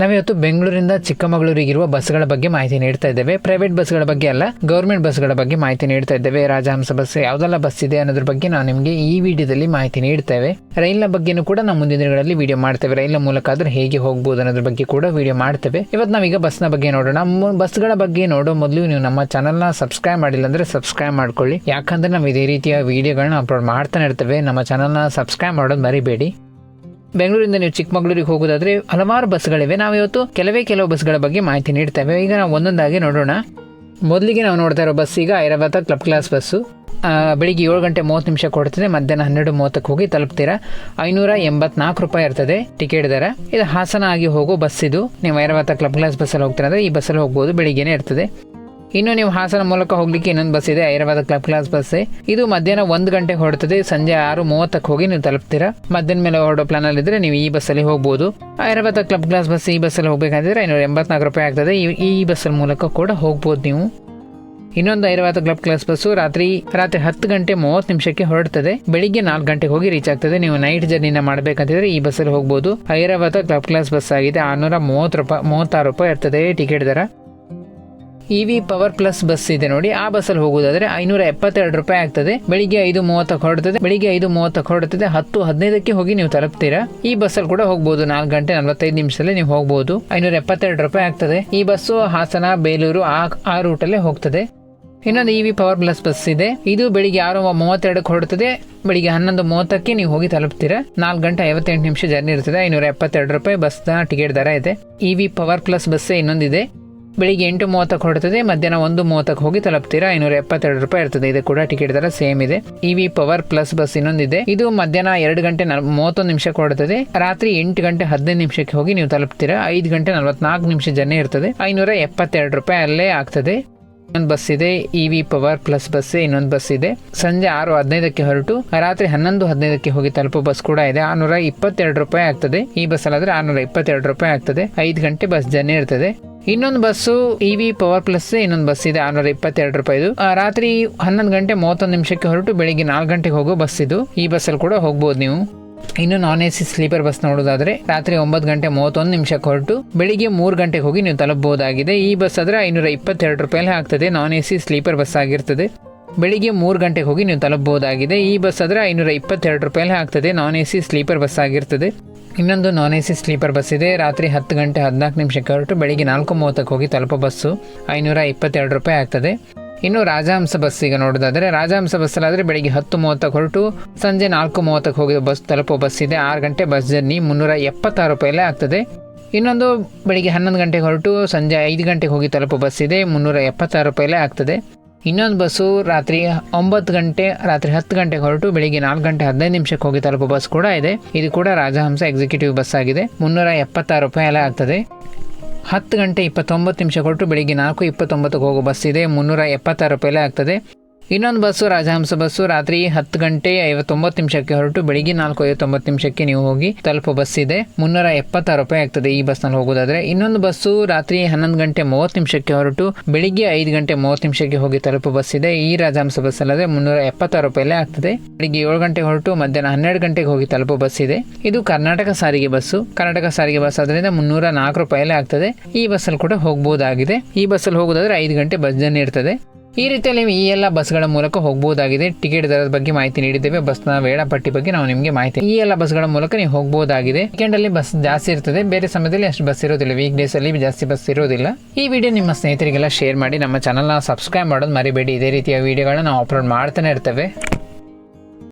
ನಾವಿವತ್ತು ಬೆಂಗಳೂರಿಂದ ಚಿಕ್ಕಮಗಳೂರಿಗಿರುವ ಬಸ್ಗಳ ಬಗ್ಗೆ ಮಾಹಿತಿ ನೀಡ್ತಾ ಇದ್ದೇವೆ. ಪ್ರೈವೇಟ್ ಬಸ್ಗಳ ಬಗ್ಗೆ ಅಲ್ಲ ಗೌರ್ಮೆಂಟ್ ಬಸ್ಗಳ ಬಗ್ಗೆ ಮಾಹಿತಿ ನೀಡ್ತಾ ಇದ್ದೇವೆ. ರಾಜಹಂಸ ಬಸ್, ಯಾವ್ದೆಲ್ಲ ಬಸ್ ಇದೆ ಅನ್ನೋದ್ರ ಬಗ್ಗೆ ನಾವು ನಿಮಗೆ ಈ ವಿಡಿಯೋದಲ್ಲಿ ಮಾಹಿತಿ ನೀಡ್ತೇವೆ. ರೈಲಿನ ಬಗ್ಗೆನೂ ಕೂಡ ನಾವು ಮುಂದಿನ ದಿನಗಳಲ್ಲಿ ವಿಡಿಯೋ ಮಾಡ್ತೇವೆ. ರೈಲಿನ ಮೂಲಕ ಆದ್ರೆ ಹೇಗೆ ಹೋಗ್ಬೋದು ಅನ್ನೋದ್ರ ಬಗ್ಗೆ ಕೂಡ ವಿಡಿಯೋ ಮಾಡ್ತೇವೆ. ಇವತ್ತು ನಾವೀಗ ಬಸ್ನ ಬಗ್ಗೆ ನೋಡೋಣ. ಬಸ್ಗಳ ಬಗ್ಗೆ ನೋಡೋ ಮೊದಲು ನೀವು ನಮ್ಮ ಚಾನಲ್ನ ಸಬ್ಸ್ಕ್ರೈಬ್ ಮಾಡಿಲ್ಲ ಅಂದ್ರೆ ಸಬ್ಸ್ಕ್ರೈಬ್ ಮಾಡ್ಕೊಳ್ಳಿ. ಯಾಕಂದ್ರೆ ನಾವು ಇದೇ ರೀತಿಯ ವಿಡಿಯೋಗಳನ್ನ ಅಪ್ಲೋಡ್ ಮಾಡ್ತಾನೆ ಇರ್ತೇವೆ. ನಮ್ಮ ಚಾನಲ್ನ ಸಬ್ಸ್ಕ್ರೈಬ್ ಮಾಡೋದು ಮರಿಬೇಡಿ. ಬೆಂಗಳೂರಿಂದ ನೀವು ಚಿಕ್ಕಮಗಳೂರಿಗೆ ಹೋಗೋದಾದ್ರೆ ಹಲವಾರು ಬಸ್ಗಳಿವೆ. ನಾವು ಇವತ್ತು ಕೆಲವೇ ಕೆಲವು ಬಸ್ಗಳ ಬಗ್ಗೆ ಮಾಹಿತಿ ನೀಡ್ತೇವೆ. ಈಗ ನಾವು ಒಂದೊಂದಾಗಿ ನೋಡೋಣ. ಮೊದಲಿಗೆ ನಾವು ನೋಡ್ತಾ ಇರೋ ಬಸ್ ಈಗ ಐರಾವತ ಕ್ಲಬ್ ಕ್ಲಾಸ್ ಬಸ್ಸು. ಬೆಳಿಗ್ಗೆ ಏಳು ಗಂಟೆ ಮೂವತ್ತು ನಿಮಿಷ ಕೊಡ್ತದೆ. ಮಧ್ಯಾಹ್ನ ಹನ್ನೆರಡು ಮೂವತ್ತಕ್ಕೆ ಹೋಗಿ ತಲುಪ್ತೀರಾ? ಐನೂರ ಎಂಬತ್ನಾಲ್ಕು ರೂಪಾಯಿ ಇರ್ತದೆ ಟಿಕೆಟ್ ದರ. ಇದು ಹಾಸನ ಆಗಿ ಹೋಗೋ ಬಸ್ ಇದು. ನೀವು ಐರಾವತ ಕ್ಲಬ್ ಕ್ಲಾಸ್ ಬಸ್ಸಲ್ಲಿ ಹೋಗ್ತೀರಾ ಅಂದರೆ ಈ ಬಸ್ಸಲ್ಲಿ ಹೋಗ್ಬೋದು. ಬೆಳಿಗ್ಗೆನೇ ಇರ್ತದೆ. ಇನ್ನು ನೀವು ಹಾಸನ ಮೂಲಕ ಹೋಗ್ಲಿಕ್ಕೆ ಇನ್ನೊಂದು ಬಸ್ ಇದೆ, ಹೈದರಾಬಾದ್ ಕ್ಲಬ್ ಕ್ಲಾಸ್ ಬಸ್ ಇದು ಮಧ್ಯಾಹ್ನ ಒಂದು ಗಂಟೆ ಹೊರಡ್ತದೆ, ಸಂಜೆ ಆರು ಮೂವತ್ತಕ್ಕೆ ಹೋಗಿ ನೀವು ತಲುಪ್ತೀರಾ? ಮಧ್ಯಾಹ್ನ ಮೇಲೆ ಹೊರಡೋ ಪ್ಲಾನ್ ಅಲ್ಲಿ ಇದ್ರೆ ನೀವು ಈ ಬಸ್ಸಲ್ಲಿ ಹೋಗ್ಬೋದು. ಹೈದರಾಬಾದ್ ಕ್ಲಬ್ ಕ್ಲಾಸ್ ಬಸ್ ಈ ಬಸ್ಸಲ್ಲಿ ಹೋಗ್ಬೇಕಂದ್ರೆ ಐನೂರ ಎಂಬತ್ನಾಲ್ಕು ರೂಪಾಯಿ ಆಗ್ತದೆ. ಈ- ಬಸ್ಸಲ್ಲಿ ಮೂಲಕ ಕೂಡ ಹೋಗ್ಬೋದು ನೀವು. ಇನ್ನೊಂದು ಐರಾವತ ಕ್ಲಬ್ ಕ್ಲಾಸ್ ಬಸ್ಸು ರಾತ್ರಿ ರಾತ್ರಿ ಹತ್ತು ಗಂಟೆ ಮೂವತ್ತು ನಿಮಿಷಕ್ಕೆ ಹೊರಡ್ತದೆ. ಬೆಳಿಗ್ಗೆ ನಾಲ್ಕು ಗಂಟೆಗೆ ಹೋಗಿ ರೀಚ್ ಆಗ್ತದೆ. ನೀವು ನೈಟ್ ಜರ್ನಿನ ಮಾಡಬೇಕಂತಿದ್ರೆ ಈ ಬಸ್ಸಲ್ಲಿ ಹೋಗ್ಬೋದು. ಐರಾವತ ಕ್ಲಬ್ ಕ್ಲಾಸ್ ಬಸ್ ಆಗಿದೆ, ಆರ್ನೂರ ಮೂವತ್ತು ರೂಪಾಯಿ, ಮೂವತ್ತಾರು ರೂಪಾಯಿ ಇರ್ತದೆ ಟಿಕೆಟ್ ದರ. E V power plus bus ಇದೆ ನೋಡಿ. ಆ ಬಸ್ಸಲ್ಲಿ ಹೋಗೋದಾದ್ರೆ ಐನೂರ ಎಪ್ಪತ್ತೆರಡು ರೂಪಾಯಿ ಆಗ್ತದೆ. ಬೆಳಿಗ್ಗೆ ಐದು ಮೂವತ್ತಕ್ಕೆ ಹೊರಡ್ತದೆ. ಬೆಳಿಗ್ಗೆ ಐದು ಮೂವತ್ತಕ್ಕೆ ಹೊರಡ್ತದೆ. ಹತ್ತು ಹದಿನೈದಕ್ಕೆ ಹೋಗಿ ನೀವು ತಲುಪ್ತೀರಾ? ಈ ಬಸ್ಸಲ್ಲಿ ಕೂಡ ಹೋಗ್ಬೋದು. ನಾಲ್ಕು ಗಂಟೆ ನಲವತ್ತೈದು ನಿಮಿಷದಲ್ಲಿ ನೀವು ಹೋಗ್ಬೋದು. ಐನೂರ ಎಪ್ಪತ್ತೆರಡು ರೂಪಾಯಿ ಆಗ್ತದೆ. ಈ ಬಸ್ಸು ಹಾಸನ, ಬೇಲೂರು ಆ ಆ ರೂಟಲ್ಲೇ ಹೋಗ್ತದೆ. ಇನ್ನೊಂದು E V power plus bus ಇದೆ. ಇದು ಬೆಳಿಗ್ಗೆ ಆರು ಮೂವತ್ತೆರಡಕ್ಕೆ ಹೊರಡ್ತದೆ. ಬೆಳಿಗ್ಗೆ ಹನ್ನೊಂದು ಮೂವತ್ತಕ್ಕೆ ನೀವು ಹೋಗಿ ತಲುಪ್ತೀರಾ? ನಾಲ್ಕು ಗಂಟೆ ಐವತ್ತೆಂಟು ನಿಮಿಷ ಜರ್ನಿ ಇರ್ತದೆ ಐನೂರ ಎಪ್ಪತ್ತೆರಡು ರೂಪಾಯಿ ಬಸ್ನ ಟಿಕೆಟ್ ದರ ಇದೆ. E V power plus bus ಇನ್ನೊಂದಿದೆ. ಬೆಳಿಗ್ಗೆ ಎಂಟು ಮೂವತ್ತಕ್ಕೆ ಹೊರಡ್ತದೆ, ಮಧ್ಯಾಹ್ನ ಒಂದು ಮೂವತ್ತಕ್ಕೆ ಹೋಗಿ ತಲುಪ್ತೀರಾ? ಐನೂರ ಎಪ್ಪತ್ತೆರಡು ರೂಪಾಯಿ ಇರ್ತದೆ. ಇದು ಕೂಡ ಟಿಕೆಟ್ ದರ ಸೇಮ್ ಇದೆ. ಇವಿ ಪವರ್ ಪ್ಲಸ್ ಬಸ್ ಇನ್ನೊಂದಿದೆ. ಇದು ಮಧ್ಯಾಹ್ನ ಎರಡು ಗಂಟೆ ಮೂವತ್ತೊಂದು ನಿಮಿಷಕ್ಕೆ ಹೊರಡ್ತದೆ. ರಾತ್ರಿ ಎಂಟು ಗಂಟೆ ಹದಿನೈದು ನಿಮಿಷಕ್ಕೆ ಹೋಗಿ ನೀವು ತಲುಪ್ತೀರಾ? ಐದು ಗಂಟೆ ನಲವತ್ನಾಲ್ಕು ನಿಮಿಷ ಜನ ಇರ್ತದೆ. ಐನೂರ ಎಪ್ಪತ್ತೆರಡು ರೂಪಾಯಿ ಅಲ್ಲೇ ಆಗ್ತದೆ. ಇನ್ನೊಂದು ಬಸ್ ಇದೆ. E V power plus bus ಇನ್ನೊಂದು ಬಸ್ ಇದೆ. ಸಂಜೆ ಆರು ಹದಿನೈದಕ್ಕೆ ಹೊರಟು, ರಾತ್ರಿ ಹನ್ನೊಂದು ಹದಿನೈದಕ್ಕೆ ಹೋಗಿ ತಲುಪೋ ಬಸ್ ಕೂಡ ಇದೆ. ಆರ್ನೂರ ಇಪ್ಪತ್ತೆರಡು ರೂಪಾಯಿ ಆಗ್ತದೆ. ಈ ಬಸ್ ಅಲ್ಲಾದ್ರೆ ಆರ್ನೂರ ಇಪ್ಪತ್ತೆರಡು ರೂಪಾಯಿ ಆಗ್ತದೆ. ಐದು ಗಂಟೆ ಬಸ್ ಜರ್ನಿ ಇರ್ತದೆ. ಇನ್ನೊಂದು bus E V power plus ಇನ್ನೊಂದು ಬಸ್ ಇದೆ ಆರ್ನೂರ ಇಪ್ಪತ್ತೆರಡು ರೂಪಾಯಿದು. ರಾತ್ರಿ ಹನ್ನೊಂದು ಗಂಟೆ ಮೂವತ್ತೊಂದು ನಿಮಿಷಕ್ಕೆ ಹೊರಟು ಬೆಳಿಗ್ಗೆ ನಾಲ್ಕು ಗಂಟೆಗೆ ಹೋಗೋ ಬಸ್ ಇದು. ಈ ಬಸ್ಸಲ್ಲಿ ಕೂಡ ಹೋಗ್ಬೋದು ನೀವು. ಇನ್ನು non A C sleeper bus ನೋಡೋದಾದ್ರೆ ರಾತ್ರಿ ಒಂಬತ್ತು ಗಂಟೆ ಮೂವತ್ತೊಂದು ನಿಮಿಷಕ್ಕೆ ಹೊರಟು ಬೆಳಿಗ್ಗೆ ಮೂರು ಗಂಟೆಗೆ ಹೋಗಿ ನೀವು ತಲುಪಬಹುದಾಗಿದೆ. ಈ ಬಸ್ ಆದ್ರೆ ಐನೂರ ಇಪ್ಪತ್ತೆರಡು ರೂಪಾಯಿ ಆಗ್ತದೆ. Non A C sleeper bus ಆಗಿರ್ತದೆ. ಬೆಳಿಗ್ಗೆ ಮೂರು ಗಂಟೆಗೆ ಹೋಗಿ ನೀವು ತಲುಪಬಹುದಾಗಿದೆ. ಈ ಬಸ್ ಆದ್ರೆ ಐನೂರ ಇಪ್ಪತ್ತೆರಡು ರೂಪಾಯಿ ಆಗ್ತದೆ. Non A C sleeper bus ಆಗಿರ್ತದೆ. ಇನ್ನೊಂದು non A C sleeper bus ಇದೆ. ರಾತ್ರಿ ಹತ್ತು ಗಂಟೆ ಹದಿನಾಲ್ಕು ನಿಮಿಷಕ್ಕೆ ಹೊರಟು ಬೆಳಿಗ್ಗೆ ನಾಲ್ಕು ಮೂವತ್ತಕ್ಕೆ ಹೋಗಿ ತಲುಪೋ ಬಸ್ಸು ಐನೂರ ಇಪ್ಪತ್ತೆರಡು ರೂಪಾಯಿ ಆಗ್ತದೆ. ಇನ್ನು ರಾಜಹಂಸ ಬಸ್ ಈಗ ನೋಡೋದಾದ್ರೆ, ರಾಜಹಂಸ ಬಸ್ಸಲ್ಲಾದರೆ ಬೆಳಿಗ್ಗೆ ಹತ್ತು ಮೂವತ್ತಕ್ಕೆ ಹೊರಟು ಸಂಜೆ ನಾಲ್ಕು ಮೂವತ್ತಕ್ಕೆ ಹೋಗಿ ಬಸ್ ತಲುಪೋ ಬಸ್ ಇದೆ. ಆರು ಗಂಟೆ ಬಸ್ ಜರ್ನಿ ಮುನ್ನೂರ ಎಪ್ಪತ್ತಾರು ರೂಪಾಯಲ್ಲೇ ಆಗ್ತದೆ. ಇನ್ನೊಂದು ಬೆಳಿಗ್ಗೆ ಹನ್ನೊಂದು ಗಂಟೆಗೆ ಹೊರಟು ಸಂಜೆ ಐದು ಗಂಟೆಗೆ ಹೋಗಿ ತಲುಪೋ ಬಸ್ ಇದೆ. ಮುನ್ನೂರ ಎಪ್ಪತ್ತಾರು ರೂಪಾಯಲ್ಲೇ ಆಗ್ತದೆ. ಇನ್ನೊಂದು ಬಸ್ಸು ರಾತ್ರಿ ಒಂಬತ್ತು ಗಂಟೆ, ರಾತ್ರಿ ಹತ್ತು ಗಂಟೆಗೆ ಹೊರಟು ಬೆಳಿಗ್ಗೆ ನಾಲ್ಕು ಗಂಟೆ ಹದಿನೈದು ನಿಮಿಷಕ್ಕೆ ಹೋಗಿ ತಲುಪೋ ಬಸ್ ಕೂಡ ಇದೆ. ಇದು ಕೂಡ ರಾಜಹಂಸ ಎಕ್ಸಿಕ್ಯೂಟಿವ್ ಬಸ್ ಆಗಿದೆ. ಮುನ್ನೂರ ಎಪ್ಪತ್ತಾರು ರೂಪಾಯಿ ಎಲ್ಲ ಆಗ್ತದೆ. ಹತ್ತು ಗಂಟೆ ಇಪ್ಪತ್ತೊಂಬತ್ತು ನಿಮಿಷ ಕೊಟ್ಟು ಬೆಳಿಗ್ಗೆ ನಾಲ್ಕು ಇಪ್ಪತ್ತೊಂಬತ್ತಕ್ಕೆ ಹೋಗೋ ಬಸ್ ಇದೆ. ಮುನ್ನೂರ ಎಪ್ಪತ್ತಾರು ರೂಪಾಯಿ ಆಗ್ತದೆ. ಇನ್ನೊಂದು ಬಸ್ಸು, ರಾಜಹಂಸ ಬಸ್ಸು, ರಾತ್ರಿ ಹತ್ತು ಗಂಟೆ ಐವತ್ತೊಂಬತ್ತು ನಿಮಿಷಕ್ಕೆ ಹೊರಟು, ಬೆಳಿಗ್ಗೆ ನಾಲ್ಕು ಐವತ್ತೊಂಬತ್ತು ನಿಮಿಷಕ್ಕೆ ನೀವು ಹೋಗಿ ತಲುಪೋ ಬಸ್ ಇದೆ. ಮುನ್ನೂರ ಎಪ್ಪತ್ತಾರು ರೂಪಾಯಿ ಆಗ್ತದೆ ಈ ಬಸ್ನಲ್ಲಿ ಹೋಗೋದಾದ್ರೆ ಇನ್ನೊಂದು ಬಸ್ಸು, ರಾತ್ರಿ ಹನ್ನೊಂದು ಗಂಟೆ ಮೂವತ್ತು ನಿಮಿಷಕ್ಕೆ ಹೊರಟು, ಬೆಳಿಗ್ಗೆ ಐದು ಗಂಟೆ ಮೂವತ್ತು ನಿಮಿಷಕ್ಕೆ ಹೋಗಿ ತಲುಪೋ ಬಸ್ ಇದೆ. ಈ ರಾಜಹಂಸ ಬಸ್ ಅಲ್ಲದೆ ಮುನ್ನೂರ ಎಪ್ಪತ್ತಾರು ರೂಪಾಯಿಲೇ ಆಗ್ತದೆ. ಬೆಳಿಗ್ಗೆ ಏಳು ಗಂಟೆ ಹೊರಟು, ಮಧ್ಯಾಹ್ನ ಹನ್ನೆರಡು ಗಂಟೆಗೆ ಹೋಗಿ ತಲುಪೋ ಬಸ್ ಇದೆ. ಇದು ಕರ್ನಾಟಕ ಸಾರಿಗೆ ಬಸ್ಸು. ಕರ್ನಾಟಕ ಸಾರಿಗೆ ಬಸ್ ಆದ್ರಿಂದ ಮುನ್ನೂರ ನಾಲ್ಕು ರೂಪಾಯಿಲೇ ಆಗ್ತದೆ. ಈ ಬಸ್ಸಲ್ಲಿ ಕೂಡ ಹೋಗಬಹುದಾಗಿದೆ ಈ ಬಸ್ಸಲ್ಲಿ ಹೋಗೋದಾದ್ರೆ ಐದು ಗಂಟೆ ಬಸ್ ಜರ್ನಿ ಇರ್ತದೆ. ಈ ರೀತಿಯಲ್ಲಿ ಈ ಎಲ್ಲ ಬಸ್ಗಳ ಮೂಲಕ ಹೋಗಬಹುದಾಗಿದೆ ಟಿಕೆಟ್ ದರದ ಬಗ್ಗೆ ಮಾಹಿತಿ ನೀಡಿದ್ದೇವೆ. ಬಸ್ನ ವೇಳಾಪಟ್ಟಿ ಬಗ್ಗೆ ನಾವು ನಿಮಗೆ ಮಾಹಿತಿ ಈ ಎಲ್ಲ ಬಸ್ಗಳ ಮೂಲಕ ನೀವು ಹೋಗಬಹುದಾಗಿದೆ ವೀಕೆಂಡ್ ಅಲ್ಲಿ ಬಸ್ ಜಾಸ್ತಿ ಇರ್ತದೆ. ಬೇರೆ ಸಮಯದಲ್ಲಿ ಅಷ್ಟು ಬಸ್ ಇರೋದಿಲ್ಲ. ವೀಕ್ ಡೇಸ್ ಅಲ್ಲಿ ಜಾಸ್ತಿ ಬಸ್ ಇರೋದಿಲ್ಲ. ಈ ವಿಡಿಯೋ ನಿಮ್ಮ ಸ್ನೇಹಿತರಿಗೆಲ್ಲ ಶೇರ್ ಮಾಡಿ, ನಮ್ಮ ಚಾನಲ್ನ ಸಬ್ಸ್ಕ್ರೈಬ್ ಮಾಡೋದು ಮರಿಬೇಡಿ. ಇದೇ ರೀತಿಯ ವಿಡಿಯೋಗಳನ್ನ ನಾವು ಅಪ್ಲೋಡ್ ಮಾಡ್ತಾನೆ ಇರ್ತೇವೆ.